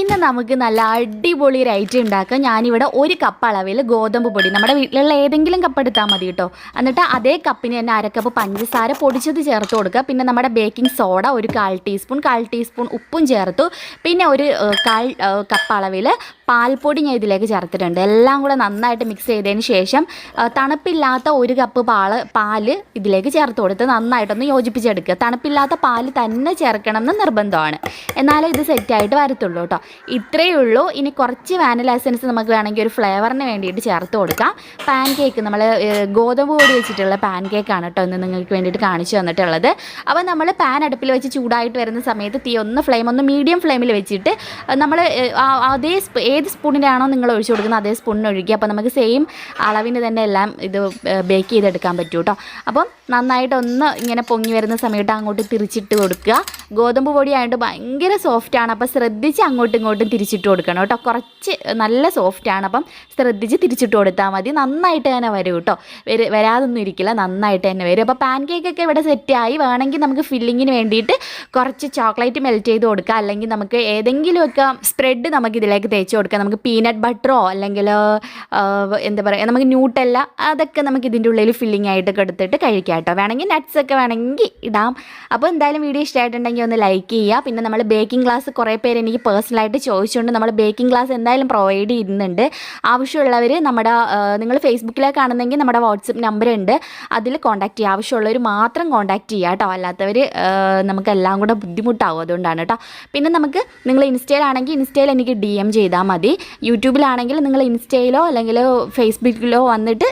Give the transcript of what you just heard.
ഇന്ന് നമുക്ക് നല്ല അടിപൊളി ഒരു ഐറ്റം ഉണ്ടാക്കാം. ഞാനിവിടെ ഒരു കപ്പ് അളവിൽ ഗോതമ്പ് പൊടി. നമ്മുടെ വീട്ടിലുള്ള ഏതെങ്കിലും കപ്പ് എടുത്താൽ മതി കേട്ടോ. എന്നിട്ട് അതേ കപ്പിന് തന്നെ അരക്കപ്പ് പഞ്ചസാര പൊടിച്ചത് ചേർത്ത് കൊടുക്കുക. പിന്നെ നമ്മുടെ ബേക്കിംഗ് സോഡ ഒരു കാൽ ടീസ്പൂൺ കാൽ ടീസ്പൂൺ ഉപ്പും ചേർത്തു. പിന്നെ ഒരു കാൽ കപ്പ് അളവിൽ പാൽപ്പൊടി ഞാൻ ഇതിലേക്ക് ചേർത്തിട്ടുണ്ട്. എല്ലാം കൂടെ നന്നായിട്ട് മിക്സ് ചെയ്തതിന് ശേഷം തണുപ്പില്ലാത്ത ഒരു കപ്പ് പാൽ പാൽ ഇതിലേക്ക് ചേർത്ത് കൊടുത്ത് നന്നായിട്ടൊന്ന് യോജിപ്പിച്ചെടുക്കുക. തണുപ്പില്ലാത്ത പാൽ തന്നെ ചേർക്കണം എന്ന് നിർബന്ധമാണ്. എന്നാലേ ഇത് സെറ്റായിട്ട് വരത്തുള്ളൂ കേട്ടോ. ഇത്രയേ ഉള്ളൂ. ഇനി കുറച്ച് വാനില എസൻസ് നമുക്ക് വേണമെങ്കിൽ ഒരു ഫ്ലേവറിന് വേണ്ടിയിട്ട് ചേർത്ത് കൊടുക്കാം. പാൻ കേക്ക് നമ്മൾ ഗോതമ്പ് പൊടി വെച്ചിട്ടുള്ള പാൻ കേക്കാണ് കേട്ടോ ഇന്ന് നിങ്ങൾക്ക് വേണ്ടിയിട്ട് കാണിച്ചു തന്നിട്ടുള്ളത്. അപ്പോൾ നമ്മൾ പാൻ അടുപ്പിൽ വെച്ച് ചൂടായിട്ട് വരുന്ന സമയത്ത് തീ ഒന്ന് ഫ്ലെയിം ഒന്ന് മീഡിയം ഫ്ലെയിമിൽ വെച്ചിട്ട് നമ്മൾ അതേ ഏത് സ്പൂണിലാണോ നിങ്ങൾ ഒഴിച്ചു കൊടുക്കുന്നത് അതേ സ്പൂണിന് ഒഴിക്കുക. അപ്പോൾ നമുക്ക് സെയിം അളവിന് തന്നെ എല്ലാം ഇത് ബേക്ക് ചെയ്തെടുക്കാൻ പറ്റും കേട്ടോ അപ്പം നന്നായിട്ട് ഒന്ന് ഇങ്ങനെ പൊങ്ങി വരുന്ന സമയത്ത് അങ്ങോട്ട് തിരിച്ചിട്ട് കൊടുക്കുക. ഗോതമ്പ് പൊടി ആയതുകൊണ്ട് ഭയങ്കര സോഫ്റ്റാണ് അപ്പോൾ ശ്രദ്ധിച്ച് അങ്ങോട്ടും ഇങ്ങോട്ടും തിരിച്ചിട്ട് കൊടുക്കണം കേട്ടോ കുറച്ച് നല്ല സോഫ്റ്റാണ് അപ്പം ശ്രദ്ധിച്ച് തിരിച്ചിട്ട് കൊടുത്താൽ മതി. നന്നായിട്ട് തന്നെ വരും കേട്ടോ വര വരാതൊന്നും ഇരിക്കില്ല. നന്നായിട്ട് തന്നെ വരും. അപ്പോൾ പാൻ കേക്കൊക്കെ ഇവിടെ സെറ്റായി വേണമെങ്കിൽ നമുക്ക് ഫില്ലിങ്ങിന് വേണ്ടിയിട്ട് കുറച്ച് ചോക്ലേറ്റ് മെൽറ്റ് ചെയ്ത് കൊടുക്കുക അല്ലെങ്കിൽ നമുക്ക് ഏതെങ്കിലുമൊക്കെ സ്പ്രെഡ് നമുക്ക് ഇതിലേക്ക് തേച്ച് കൊടുക്കാം നമുക്ക് പീനട്ട് ബട്ടറോ അല്ലെങ്കിൽ എന്താ പറയുക നമുക്ക് ന്യൂട്ടല്ല അതൊക്കെ നമുക്ക് ഇതിന്റെ ഉള്ളിൽ ഫില്ലിംഗ് ആയിട്ടൊക്കെ എടുത്തിട്ട് കഴിക്കാം കേട്ടോ. വേണമെങ്കിൽ നട്ട്സ് ഒക്കെ വേണമെങ്കിൽ ഇടാം. അപ്പോൾ എന്തായാലും വീഡിയോ ഇഷ്ടമായിട്ടുണ്ടെങ്കിൽ ഒന്ന് ലൈക്ക് ചെയ്യുക. പിന്നെ നമ്മൾ ബേക്കിംഗ് ക്ലാസ് കുറേ പേര് എനിക്ക് പേഴ്സണലായിട്ട് ചോദിച്ചുകൊണ്ട് നമ്മൾ ബേക്കിംഗ് ക്ലാസ് എന്തായാലും പ്രൊവൈഡ് ചെയ്യുന്നുണ്ട്. ആവശ്യമുള്ളവർ നമ്മുടെ നിങ്ങൾ ഫേസ്ബുക്കിലേക്ക് കാണുന്നെങ്കിൽ നമ്മുടെ വാട്സപ്പ് നമ്പർ ഉണ്ട്. അതിൽ കോൺടാക്ട് ചെയ്യുക. ആവശ്യമുള്ളവർ മാത്രം കോൺടാക്ട് ചെയ്യുക കേട്ടോ. അല്ലാത്തവർ നമുക്കെല്ലാം കൂടെ ബുദ്ധിമുട്ടാവും അതുകൊണ്ടാണ് കേട്ടോ. പിന്നെ നമുക്ക് നിങ്ങൾ ഇൻസ്റ്റയിലാണെങ്കിൽ ഇൻസ്റ്റയിൽ എനിക്ക് ഡി എം ചെയ്താൽ മതി. യൂട്യൂബിലാണെങ്കിൽ നിങ്ങൾ ഇൻസ്റ്റയിലോ അല്ലെങ്കിൽ ഫേസ്ബുക്കിലോ വന്നിട്ട്